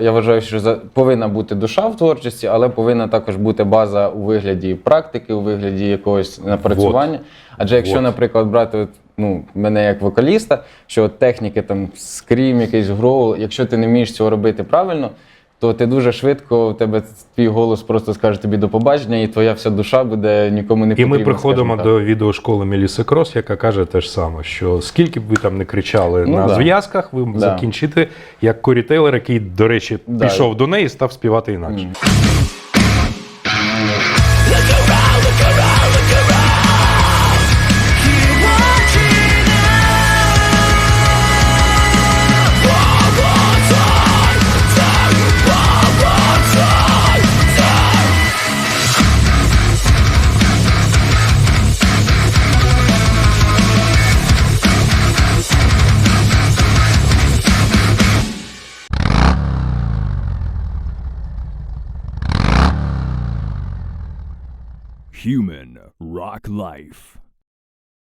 Я вважаю, що повинна бути душа в творчості, але повинна також бути база у вигляді практики, у вигляді якогось напрацювання. Адже якщо, Вот. наприклад, брати от, ну, мене як вокаліста, що от техніки там скрім, якийсь гроул, якщо ти не вмієш цього робити правильно, то ти дуже швидко в тебе твій голос просто скаже тобі до побачення, і твоя вся душа буде нікому не І ми приходимо до відеошколи Меліси Крос, яка каже те ж саме, що скільки б ви там не кричали Ну, на да. зв'язках, ви Да. закінчите як Корі Тейлор, який, до речі, Да. пішов до неї і став співати інакше. Human Rock Life.